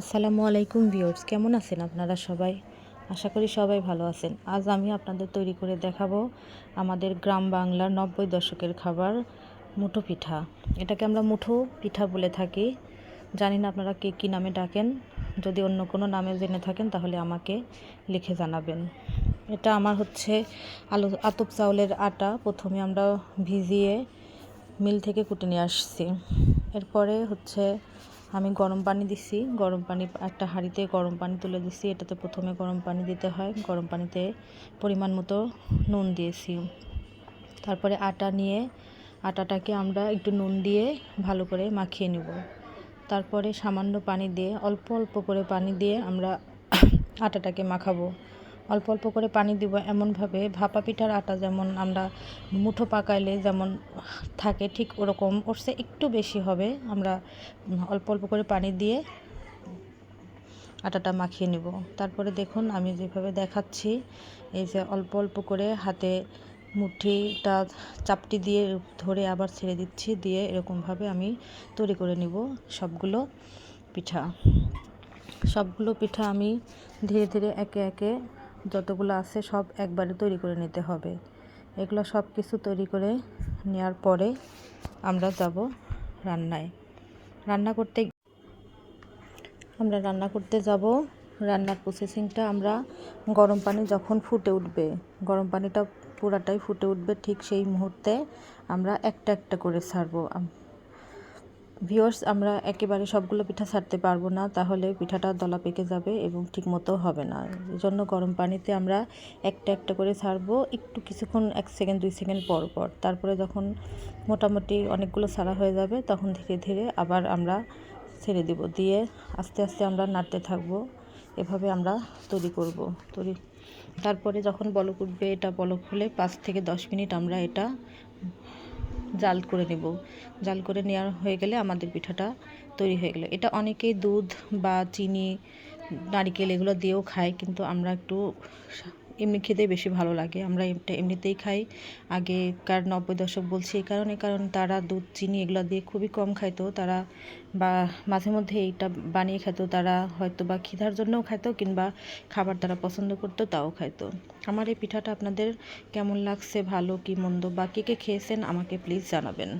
আসসালামু আলাইকুম ভিউয়ার্স, কেমন আছেন আপনারা সবাই? আশা করি সবাই ভালো আছেন। আজ আমি আপনাদের তৈরি করে দেখাবো আমাদের গ্রাম বাংলার নব্বই দশকের খাবার মুঠো পিঠা। এটাকে আমরা মুঠো পিঠা বলে থাকি। জানি না আপনারা কে কী নামে ডাকেন। যদি অন্য কোনো নামে জেনে থাকেন তাহলে আমাকে লিখে জানাবেন। এটা আমার হচ্ছে আলু, আতপ চাউলের আটা। প্রথমে আমরা ভিজিয়ে মিল থেকে কুটে নিয়ে আসছি। এরপরে হচ্ছে আমি গরম পানি দিছি, গরম পানি, একটা হাঁড়িতে গরম পানি তুলে দিছি, এটাতে প্রথমে গরম পানি দিতে হয়, গরম পানিতে পরিমাণ মতো নুন দিয়েছি। তারপরে আটা নিয়ে, আটাটাকে আমরা একটু নুন দিয়ে ভালো করে মাখিয়ে নেব। তারপরে সামান্য পানি দিয়ে, অল্প অল্প করে পানি দিয়ে আমরা আটাটাকে মাখাবো। অল্প অল্প করে পানি দিব এমনভাবে ভাপা পিঠার আটা যেমন আমরা মুঠো পাকাইলে যেমন থাকে ঠিক ওরকম, ওর চেয়ে একটু বেশি হবে। আমরা অল্প অল্প করে পানি দিয়ে আটাটা মাখিয়ে নেব। তারপরে দেখুন আমি যেভাবে দেখাচ্ছি, এই যে অল্প অল্প করে হাতে মুঠিটা চাপটি দিয়ে ধরে আবার ছেড়ে দিচ্ছি, দিয়ে এরকমভাবে আমি তৈরি করে নিব সবগুলো পিঠা। সবগুলো পিঠা আমি ধীরে ধীরে একে একে যতগুলো আছে সব একবারে তৈরি করে নিতে হবে। এগুলো সব কিছু তৈরি করে নেওয়ার পরে আমরা যাব রান্নায়। রান্না করতে আমরা রান্না করতে যাব। রান্নার প্রসেসিংটা আমরা গরম পানি যখন ফুটে উঠবে, গরম পানিটা পুরাটাই ফুটে উঠবে ঠিক সেই মুহূর্তে আমরা একটা একটা করে ছাড়বো ভিওর্স আমরা একেবারে সবগুলো পিঠা ছাড়তে পারব না, তাহলে পিঠাটা দলা পেকে যাবে এবং ঠিক মতো হবে না। জন্য গরম পানিতে আমরা একটা একটা করে ছাড়বো, একটু কিছুক্ষণ, এক সেকেন্ড, দুই সেকেন্ড পর পর। তারপরে যখন মোটামুটি অনেকগুলো ছাড়া হয়ে যাবে, তখন ধীরে ধীরে আবার আমরা ছেড়ে দিব। দিয়ে আস্তে আস্তে আমরা নাড়তে থাকব, এভাবে আমরা তৈরি করব। তৈরি তারপরে যখন বলক উঠবে, এটা বলক হলে পাঁচ থেকে দশ মিনিট আমরা এটা জাল করে নেব। জাল করে নেওয়া হয়ে গেলে আমাদের পিঠাটা তৈরি হয়ে গেলো। এটা অনেকেই দুধ বা চিনি, নারিকেল এগুলো দিয়েও খায়, কিন্তু আমরা একটু এমনি খেতেই বেশি ভালো লাগে। আমরা এমনিতেই খাই। আগেকার নব্বই দশক বলছি এই কারণে, কারণ তারা দুধ, চিনি এগুলো দিয়ে খুবই কম খাইতো। তারা বা মাঝে মধ্যে এইটা বানিয়ে খেত তারা হয়তো বা খিদার জন্যও খাইতো কিংবা খাবার তারা পছন্দ করতো, তাও খাইতো। আমার এই পিঠাটা আপনাদের কেমন লাগছে, ভালো কি মন্দ বা কে কে খেয়েছেন আমাকে প্লিজ জানাবেন।